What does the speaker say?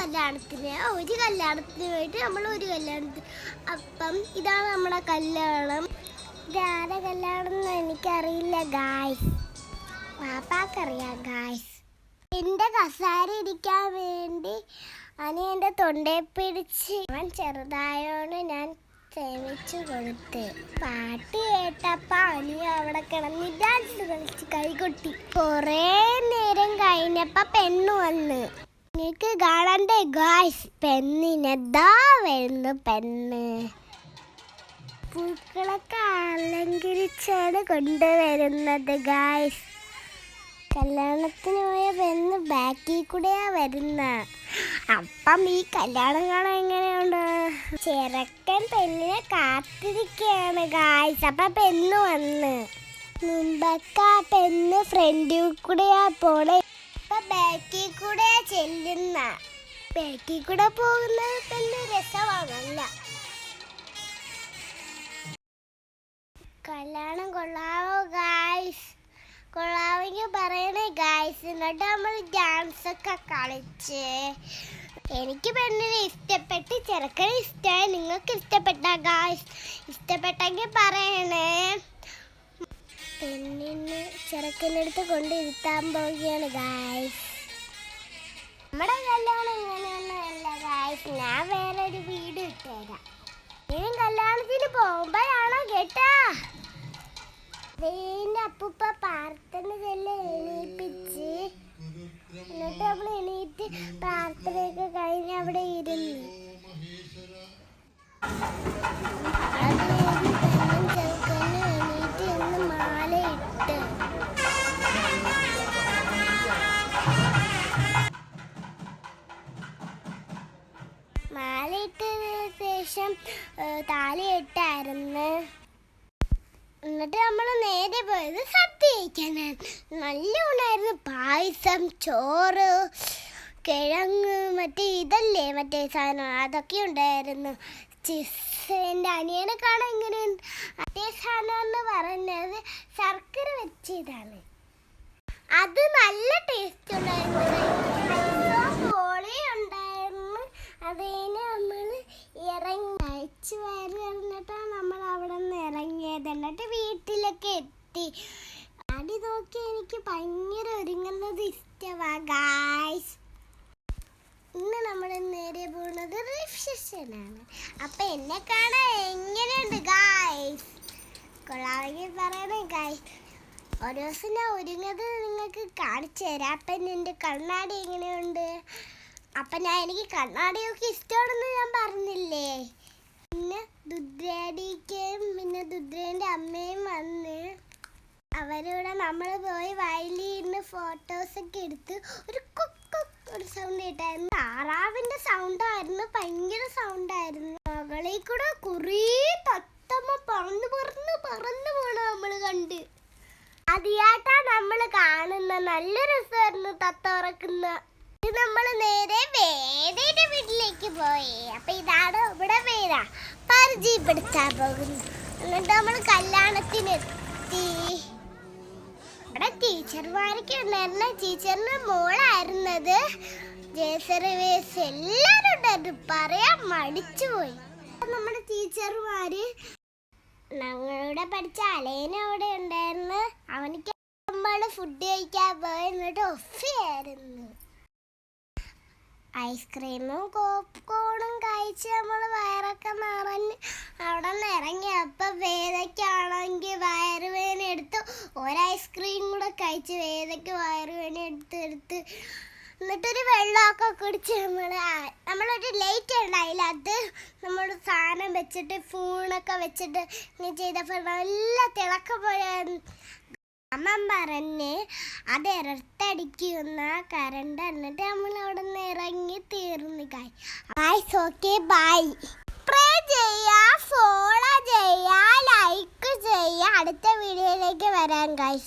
കല്യാണത്തിന് ഒരു കല്യാണത്തിന് വേണ്ടി നമ്മൾ ഒരു കല്യാണത്തിന്. അപ്പം ഇതാണ് നമ്മുടെ കല്യാണം. ഇതാരെ കല്യാണം എന്ന് എനിക്കറിയില്ല ഗായ്സ് പാപ്പാക്കറിയാം ഗായ്സ് എന്റെ കസാര ഇരിക്കാൻ വേണ്ടി അനി എന്റെ തൊണ്ടയെ പിടിച്ച് അവൻ ചെറുതായോണ്ട് ഞാൻ സേവിച്ചു കൊടുത്ത് പാട്ട് കേട്ടപ്പ അനി അവിടെ കിടന്ന് ഡാൻസ് കളിച്ച് കൈകൊട്ടി. കുറേ നേരം കഴിഞ്ഞപ്പ പെണ്ണ് വന്ന്. നിങ്ങൾക്ക് കാണണ്ടേ? ഗായ്സ് പെണ്ണിനെന്താ വരുന്നു പെണ്ണ്. പൂക്കളൊക്കെ അലങ്കരിച്ചാണ് കൊണ്ടുവരുന്നത് ഗായ്സ് കല്യാണത്തിന് പോയ പെണ്ണ് ബാക്കിൽ കൂടെയാ വരുന്ന. അപ്പം ഈ കല്യാണം കാണാൻ എങ്ങനെയുണ്ട്? ചെറുക്കൻ പെണ്ണിനെ കാത്തിരിക്കുകയാണ് ഗായ്സ് അപ്പൊ പെണ്ണ് വന്ന്. മുമ്പൊക്കെ ആ പെണ്ണ് ഫ്രണ്ടിൽ കൂടെയാ പോണേ. ഇപ്പൊ കൂടെയാ ചെല്ലുന്ന ബാക്കിൽ കൂടെ പോകുന്നത് രസമാണല്ല. കല്യാണം കൊള്ളാവോ ഗായ്സ് പറയണേ ഗായ്സ് എന്നിട്ട് നമ്മൾ ഡാൻസ് ഒക്കെ കളിച്ച്. എനിക്ക് പെണ്ണിനെ ഇഷ്ടപ്പെട്ട് ചെറുക്കനെ ഇഷ്ടമായി. നിങ്ങൾക്ക് ഇഷ്ടപ്പെട്ട ഗായ്സ് ഇഷ്ടപ്പെട്ടെങ്കിൽ പറയണേ. പെണ്ണിന് ചെറുക്കനടുത്ത് കൊണ്ടിരുത്താൻ പോവുകയാണ് ഗായ്സ് നമ്മുടെ കല്യാണം ഇങ്ങനെയൊന്നുമല്ല ഗായ്സ് ഞാൻ വേറെ ഒരു വീട് ഇട്ടുതരാം ഇനി കല്യാണത്തിന് പോകുമ്പോഴാണോ കേട്ടാ? വേന്റെ അപ്പൂപ്പ പ്രാർത്ഥന ചെല്ല എണീപ്പിച്ച്. എന്നിട്ട് നമ്മൾ എണീറ്റ് പ്രാർത്ഥനയൊക്കെ കഴിഞ്ഞ് അവിടെ ഇരുന്നു. മാലയിട്ടതിന് ശേഷം താലിയിട്ടായിരുന്നു. എന്നിട്ട് നമ്മൾ നേരെ പോയത് സദ്യ കഴിക്കാനായിരുന്നു നല്ല ഉണ്ടായിരുന്നു. പായസം ചോറ് കിഴങ്ങ് മറ്റേ ഇതല്ലേ മറ്റേ സാധനം അതൊക്കെ ഉണ്ടായിരുന്നു. എന്റെ അനിയനെ കാണാൻ ഇങ്ങനെ അതേ സാധനം എന്ന് പറഞ്ഞത് ശർക്കര വെച്ചതാണ്. അത് നല്ല ടേസ്റ്റ് ഉണ്ടായിരുന്നു പോളി ഉണ്ടായിരുന്നു അതിന് നമ്മൾ ഇറങ്ങി കഴിച്ച് വയറ് കഴിഞ്ഞിട്ടാണ് നമ്മൾ അവിടെ നിന്ന് ഇറങ്ങിയത് എന്നിട്ട് വീട്ടിലൊക്കെ എത്തി. അടി നോക്കി എനിക്ക് ഭയങ്കര ഒരുങ്ങുന്നത് ഇഷ്ടമാ ഗായ്സ് ഇന്ന് നമ്മൾ നേരെ പോകുന്നത് റിസപ്ഷനാണ് അപ്പൊ എന്നെ കാണാൻ എങ്ങനെയുണ്ട് ഗായ്സ് കൊള്ളാമെങ്കിൽ പറയണേ ഗായ്സ് ഒരു ദിവസം ഞാൻ ഒരുങ്ങത് നിങ്ങൾക്ക് കാണിച്ചു തരാം. അപ്പം എന്റെ കണ്ണാടി എങ്ങനെയുണ്ട്? അപ്പം ഞാൻ എനിക്ക് കണ്ണാടിയൊക്കെ ഇഷ്ടമാണെന്ന് ഞാൻ പറഞ്ഞില്ലേ? പിന്നെ ദുദ്രേടിക്കും പിന്നെ ദുദ്രേന്റെ അമ്മയും വന്ന് അവരോട് നമ്മൾ പോയി വയലിൽ ഇരുന്ന് ഫോട്ടോസൊക്കെ എടുത്ത് ഒരു കുക്ക് ഒരു സൗണ്ട് കേട്ടായിരുന്നു. താറാവിന്റെ സൗണ്ടായിരുന്നു ഭയങ്കര സൗണ്ടായിരുന്നു മകളിൽ കൂടെ കുറേ തത്തമ്മ പറന്ന് പറന്ന് പറന്ന് പോണ നമ്മൾ കണ്ട്. അതിയാട്ടാ നമ്മൾ കാണുന്ന നല്ല രസമായിരുന്നു തത്ത ഉറക്കുന്ന ഇത് നമ്മൾ നേരെ വേദയുടെ വീട്ടിലേക്ക് പോയി. അപ്പൊ ഇതാണ് ഇവിടെ വേദ പരിചയപ്പെടുത്താൻ പോകുന്നു എന്നിട്ട് നമ്മൾ കല്യാണത്തിനെത്തി. ഇവിടെ ടീച്ചർമാരൊക്കെ ഉണ്ടായിരുന്ന. ടീച്ചറിന്റെ മോളായിരുന്നത്. ജയസറിവേസ് എല്ലാവരും ഉണ്ടായിരുന്നു. പറയാൻ മടിച്ചു പോയി നമ്മുടെ ടീച്ചർമാര് ഞങ്ങളുടെ പഠിച്ച അലേന അവിടെ ഉണ്ടായിരുന്നു? അവനിക്ക് നമ്മൾ ഫുഡ് കഴിക്കാൻ പോയി എന്നിട്ട് ഒഫിയായിരുന്നു. ഐസ്ക്രീമും പോപ്കോണും കഴിച്ച് നമ്മൾ വയറൊക്കെ നിറഞ്ഞ് അവിടെ ഇറങ്ങിയപ്പോൾ വേദയ്ക്കാണെങ്കിൽ വയറുവേന എടുത്ത് ഒരു ഐസ്ക്രീം കൂടെ കഴിച്ച് വേദയ്ക്ക് വയറുവേന എടുത്ത് എടുത്ത് എന്നിട്ടൊരു വെള്ളമൊക്കെ കുടിച്ച് നമ്മൾ നമ്മളൊരു ലൈറ്റ് ഉണ്ടായില്ല അത് നമ്മൾ സാധനം വെച്ചിട്ട് ഫോണൊക്കെ വെച്ചിട്ട് ഇങ്ങനെ ചെയ്തപ്പോൾ നല്ല തിളക്ക പോയായിരുന്നു അമ്മ പറഞ്ഞ് അത് ഇരട്ടടിക്കുന്ന കറണ്ട് എന്നിട്ട് നമ്മൾ അവിടെ നിന്ന് ഇറങ്ങി തീർന്നു കായ് ബൈ ഓക്കെ ബൈ സ്പ്രേ ചെയ്യുക ഫോളോ ചെയ്യുക ലൈക്ക് ചെയ്യുക അടുത്ത വീഡിയോയിലേക്ക് വരാൻ കായ്